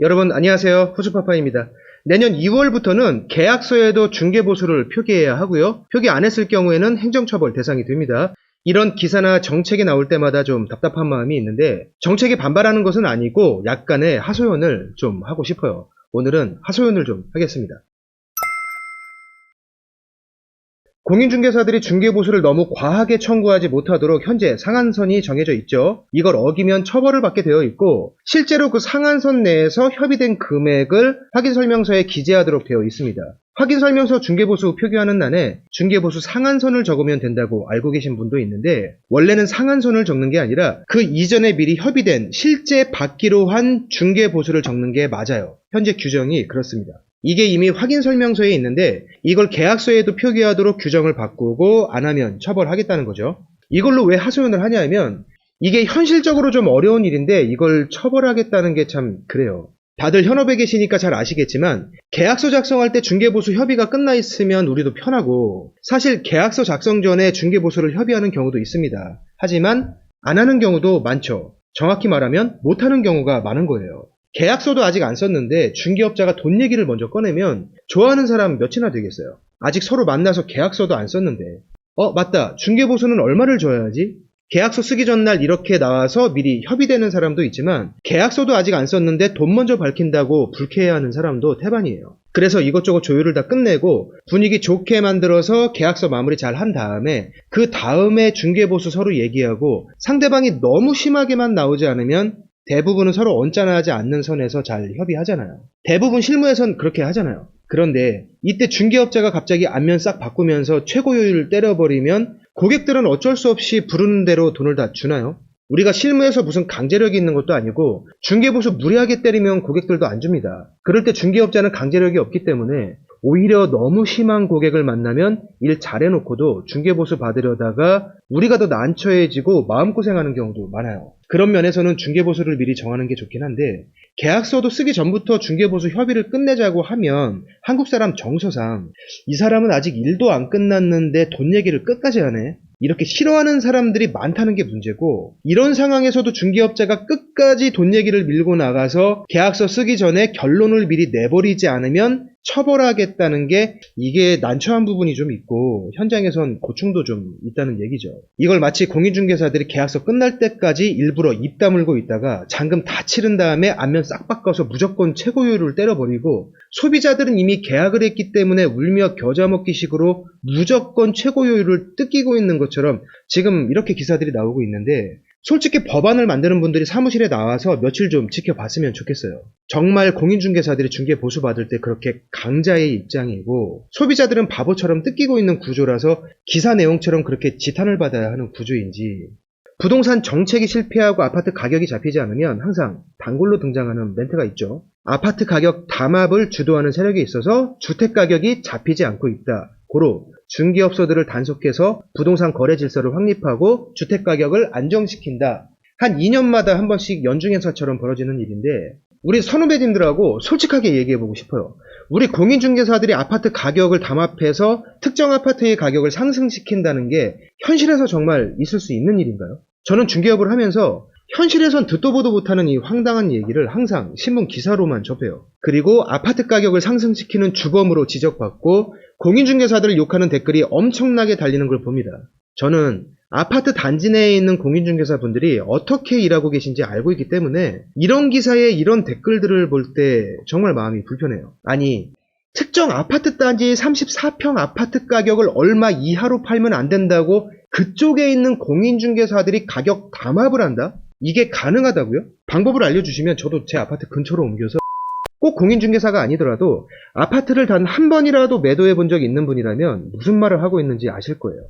여러분 안녕하세요. 후수파파입니다. 내년 2월부터는 계약서에도 중개보수를 표기해야 하고요. 표기 안 했을 경우에는 행정처벌 대상이 됩니다. 이런 기사나 정책이 나올 때마다 좀 답답한 마음이 있는데 정책에 반발하는 것은 아니고 약간의 하소연을 좀 하고 싶어요. 오늘은 하소연을 좀 하겠습니다. 공인중개사들이 중개보수를 너무 과하게 청구하지 못하도록 현재 상한선이 정해져 있죠. 이걸 어기면 처벌을 받게 되어 있고 실제로 그 상한선 내에서 협의된 금액을 확인설명서에 기재하도록 되어 있습니다. 확인설명서 중개보수 표기하는 난에 중개보수 상한선을 적으면 된다고 알고 계신 분도 있는데 원래는 상한선을 적는 게 아니라 그 이전에 미리 협의된 실제 받기로 한 중개보수를 적는 게 맞아요. 현재 규정이 그렇습니다. 이게 이미 확인 설명서에 있는데 이걸 계약서에도 표기하도록 규정을 바꾸고 안 하면 처벌하겠다는 거죠. 이걸로 왜 하소연을 하냐면 이게 현실적으로 좀 어려운 일인데 이걸 처벌하겠다는 게 참 그래요. 다들 현업에 계시니까 잘 아시겠지만 계약서 작성할 때 중개보수 협의가 끝나 있으면 우리도 편하고 사실 계약서 작성 전에 중개보수를 협의하는 경우도 있습니다. 하지만 안 하는 경우도 많죠. 정확히 말하면 못 하는 경우가 많은 거예요. 계약서도 아직 안 썼는데 중개업자가 돈 얘기를 먼저 꺼내면 좋아하는 사람 몇이나 되겠어요. 아직 서로 만나서 계약서도 안 썼는데 어 맞다 중개보수는 얼마를 줘야 지? 계약서 쓰기 전날 이렇게 나와서 미리 협의되는 사람도 있지만 계약서도 아직 안 썼는데 돈 먼저 밝힌다고 불쾌해하는 사람도 태반이에요. 그래서 이것저것 조율을 다 끝내고 분위기 좋게 만들어서 계약서 마무리 잘 한 다음에 그 다음에 중개보수 서로 얘기하고 상대방이 너무 심하게만 나오지 않으면 대부분은 서로 언짢아하지 않는 선에서 잘 협의하잖아요. 대부분 실무에선 그렇게 하잖아요. 그런데 이때 중개업자가 갑자기 안면 싹 바꾸면서 최고 요율을 때려버리면 고객들은 어쩔 수 없이 부르는 대로 돈을 다 주나요? 우리가 실무에서 무슨 강제력이 있는 것도 아니고 중개보수 무리하게 때리면 고객들도 안 줍니다. 그럴 때 중개업자는 강제력이 없기 때문에 오히려 너무 심한 고객을 만나면 일 잘해놓고도 중개보수 받으려다가 우리가 더 난처해지고 마음고생하는 경우도 많아요. 그런 면에서는 중개보수를 미리 정하는 게 좋긴 한데 계약서도 쓰기 전부터 중개보수 협의를 끝내자고 하면 한국 사람 정서상 이 사람은 아직 일도 안 끝났는데 돈 얘기를 끝까지 하네. 이렇게 싫어하는 사람들이 많다는 게 문제고 이런 상황에서도 중개업자가 끝까지 돈 얘기를 밀고 나가서 계약서 쓰기 전에 결론을 미리 내버리지 않으면 처벌하겠다는 게 이게 난처한 부분이 좀 있고 현장에선 고충도 좀 있다는 얘기죠. 이걸 마치 공인중개사들이 계약서 끝날 때까지 일부 러 입 다물고 있다가 잔금 다 치른 다음에 안면 싹 바꿔서 무조건 최고율을 때려버리고 소비자들은 이미 계약을 했기 때문에 울며 겨자 먹기 식으로 무조건 최고율을 뜯기고 있는 것처럼 지금 이렇게 기사들이 나오고 있는데 솔직히 법안을 만드는 분들이 사무실에 나와서 며칠 좀 지켜봤으면 좋겠어요. 정말 공인중개사들이 중개 보수 받을 때 그렇게 강자의 입장이고 소비자들은 바보처럼 뜯기고 있는 구조라서 기사 내용처럼 그렇게 지탄을 받아야 하는 구조인지 부동산 정책이 실패하고 아파트 가격이 잡히지 않으면 항상 단골로 등장하는 멘트가 있죠. 아파트 가격 담합을 주도하는 세력이 있어서 주택 가격이 잡히지 않고 있다. 고로 중개업소들을 단속해서 부동산 거래 질서를 확립하고 주택 가격을 안정시킨다. 한 2년마다 한 번씩 연중 행사처럼 벌어지는 일인데 우리 선후배님들하고 솔직하게 얘기해보고 싶어요. 우리 공인중개사들이 아파트 가격을 담합해서 특정 아파트의 가격을 상승시킨다는 게 현실에서 정말 있을 수 있는 일인가요? 저는 중개업을 하면서 현실에선 듣도 보도 못하는 이 황당한 얘기를 항상 신문 기사로만 접해요. 그리고 아파트 가격을 상승시키는 주범으로 지적받고 공인중개사들을 욕하는 댓글이 엄청나게 달리는 걸 봅니다. 저는 아파트 단지 내에 있는 공인중개사 분들이 어떻게 일하고 계신지 알고 있기 때문에 이런 기사에 이런 댓글들을 볼 때 정말 마음이 불편해요. 아니, 특정 아파트 단지 34평 아파트 가격을 얼마 이하로 팔면 안 된다고 그쪽에 있는 공인중개사들이 가격 담합을 한다? 이게 가능하다고요? 방법을 알려주시면 저도 제 아파트 근처로 옮겨서 꼭 공인중개사가 아니더라도 아파트를 단 한 번이라도 매도해 본 적 있는 분이라면 무슨 말을 하고 있는지 아실 거예요.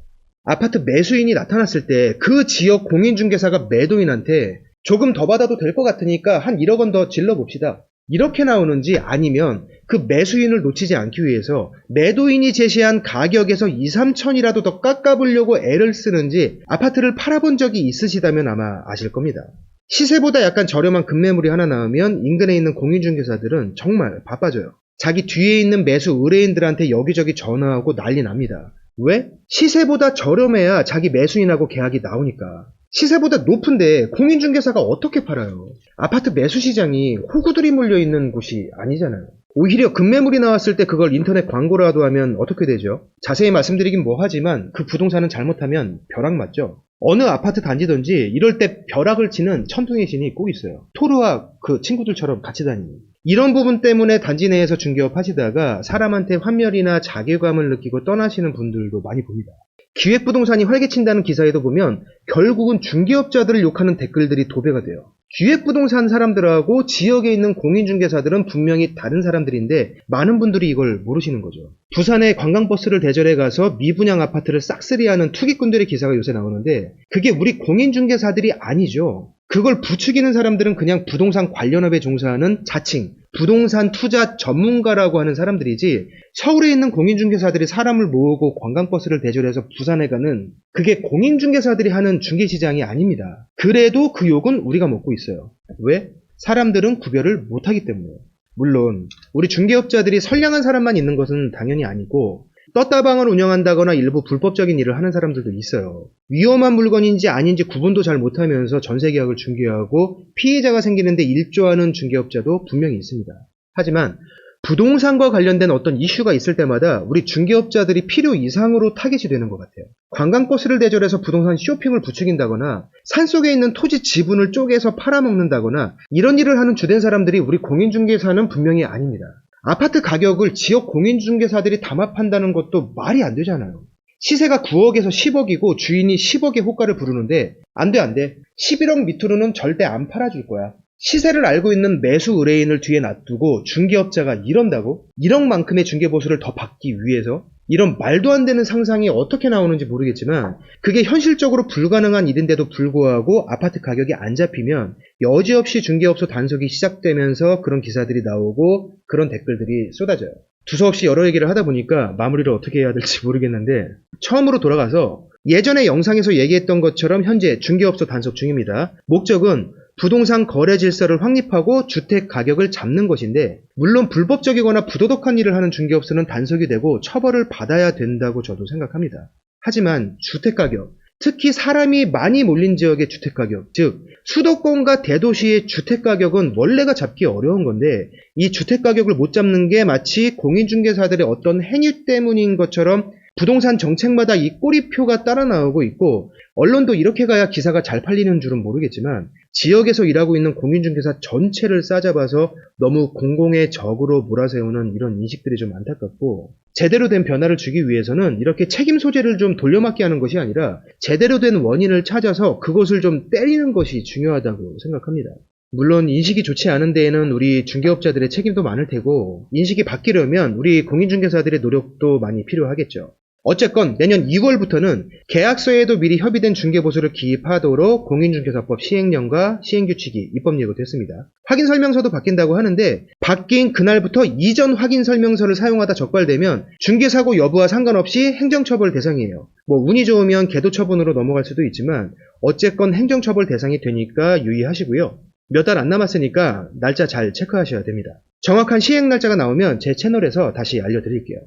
아파트 매수인이 나타났을 때 그 지역 공인중개사가 매도인한테 조금 더 받아도 될 것 같으니까 한 1억 원 더 질러 봅시다. 이렇게 나오는지 아니면 그 매수인을 놓치지 않기 위해서 매도인이 제시한 가격에서 2, 3천이라도 더 깎아보려고 애를 쓰는지 아파트를 팔아본 적이 있으시다면 아마 아실 겁니다. 시세보다 약간 저렴한 급매물이 하나 나오면 인근에 있는 공인중개사들은 정말 바빠져요. 자기 뒤에 있는 매수 의뢰인들한테 여기저기 전화하고 난리 납니다. 왜? 시세보다 저렴해야 자기 매수인하고 계약이 나오니까. 시세보다 높은데 공인중개사가 어떻게 팔아요? 아파트 매수 시장이 호구들이 몰려있는 곳이 아니잖아요. 오히려 급매물이 나왔을 때 그걸 인터넷 광고라도 하면 어떻게 되죠? 자세히 말씀드리긴 뭐하지만 그 부동산은 잘못하면 벼락 맞죠? 어느 아파트 단지든지 이럴 때 벼락을 치는 천둥의 신이 꼭 있어요. 토르와 그 친구들처럼 같이 다니는. 이런 부분 때문에 단지 내에서 중개업 하시다가 사람한테 환멸이나 자괴감을 느끼고 떠나시는 분들도 많이 봅니다. 기획부동산이 활개친다는 기사에도 보면 결국은 중개업자들을 욕하는 댓글들이 도배가 돼요. 기획부동산 사람들하고 지역에 있는 공인중개사들은 분명히 다른 사람들인데 많은 분들이 이걸 모르시는 거죠. 부산에 관광버스를 대절해 가서 미분양 아파트를 싹쓸이하는 투기꾼들의 기사가 요새 나오는데 그게 우리 공인중개사들이 아니죠. 그걸 부추기는 사람들은 그냥 부동산 관련업에 종사하는 자칭 부동산 투자 전문가라고 하는 사람들이지 서울에 있는 공인중개사들이 사람을 모으고 관광버스를 대절해서 부산에 가는 그게 공인중개사들이 하는 중개시장이 아닙니다. 그래도 그 욕은 우리가 먹고 있어요. 왜? 사람들은 구별을 못하기 때문에. 물론 우리 중개업자들이 선량한 사람만 있는 것은 당연히 아니고 떴다방을 운영한다거나 일부 불법적인 일을 하는 사람들도 있어요. 위험한 물건인지 아닌지 구분도 잘 못하면서 전세 계약을 중개하고 피해자가 생기는데 일조하는 중개업자도 분명히 있습니다. 하지만 부동산과 관련된 어떤 이슈가 있을 때마다 우리 중개업자들이 필요 이상으로 타겟이 되는 것 같아요. 관광버스를 대절해서 부동산 쇼핑을 부추긴다거나 산속에 있는 토지 지분을 쪼개서 팔아먹는다거나 이런 일을 하는 주된 사람들이 우리 공인중개사는 분명히 아닙니다. 아파트 가격을 지역 공인중개사들이 담합한다는 것도 말이 안 되잖아요. 시세가 9억에서 10억이고 주인이 10억의 호가를 부르는데 안 돼, 안 돼. 11억 밑으로는 절대 안 팔아줄 거야. 시세를 알고 있는 매수 의뢰인을 뒤에 놔두고 중개업자가 이런다고? 1억만큼의 중개보수를 더 받기 위해서? 이런 말도 안 되는 상상이 어떻게 나오는지 모르겠지만 그게 현실적으로 불가능한 일인데도 불구하고 아파트 가격이 안 잡히면 여지없이 중개업소 단속이 시작되면서 그런 기사들이 나오고 그런 댓글들이 쏟아져요. 두서없이 여러 얘기를 하다 보니까 마무리를 어떻게 해야 될지 모르겠는데 처음으로 돌아가서 예전에 영상에서 얘기했던 것처럼 현재 중개업소 단속 중입니다. 목적은 부동산 거래 질서를 확립하고 주택 가격을 잡는 것인데 물론 불법적이거나 부도덕한 일을 하는 중개업소는 단속이 되고 처벌을 받아야 된다고 저도 생각합니다. 하지만 주택 가격, 특히 사람이 많이 몰린 지역의 주택 가격, 즉 수도권과 대도시의 주택 가격은 원래가 잡기 어려운 건데 이 주택 가격을 못 잡는 게 마치 공인중개사들의 어떤 행위 때문인 것처럼 부동산 정책마다 이 꼬리표가 따라 나오고 있고 언론도 이렇게 가야 기사가 잘 팔리는 줄은 모르겠지만 지역에서 일하고 있는 공인중개사 전체를 싸잡아서 너무 공공의 적으로 몰아세우는 이런 인식들이 좀 안타깝고 제대로 된 변화를 주기 위해서는 이렇게 책임 소재를 좀 돌려막기 하는 것이 아니라 제대로 된 원인을 찾아서 그것을 좀 때리는 것이 중요하다고 생각합니다. 물론 인식이 좋지 않은 데에는 우리 중개업자들의 책임도 많을 테고 인식이 바뀌려면 우리 공인중개사들의 노력도 많이 필요하겠죠. 어쨌건 내년 2월부터는 계약서에도 미리 협의된 중개보수를 기입하도록 공인중개사법 시행령과 시행규칙이 입법 예고됐습니다. 확인설명서도 바뀐다고 하는데 바뀐 그날부터 이전 확인설명서를 사용하다 적발되면 중개사고 여부와 상관없이 행정처벌 대상이에요. 뭐 운이 좋으면 계도처분으로 넘어갈 수도 있지만 어쨌건 행정처벌 대상이 되니까 유의하시고요. 몇 달 안 남았으니까 날짜 잘 체크하셔야 됩니다. 정확한 시행 날짜가 나오면 제 채널에서 다시 알려드릴게요.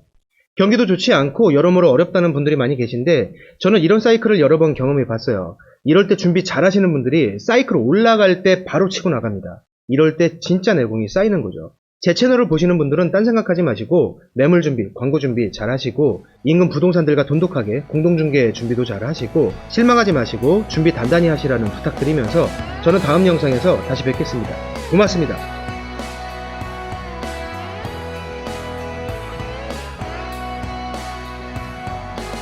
경기도 좋지 않고 여러모로 어렵다는 분들이 많이 계신데 저는 이런 사이클을 여러 번 경험해 봤어요. 이럴 때 준비 잘 하시는 분들이 사이클 올라갈 때 바로 치고 나갑니다. 이럴 때 진짜 내공이 쌓이는 거죠. 제 채널을 보시는 분들은 딴 생각하지 마시고 매물 준비, 광고 준비 잘 하시고 인근 부동산들과 돈독하게 공동중개 준비도 잘 하시고 실망하지 마시고 준비 단단히 하시라는 부탁드리면서 저는 다음 영상에서 다시 뵙겠습니다. 고맙습니다.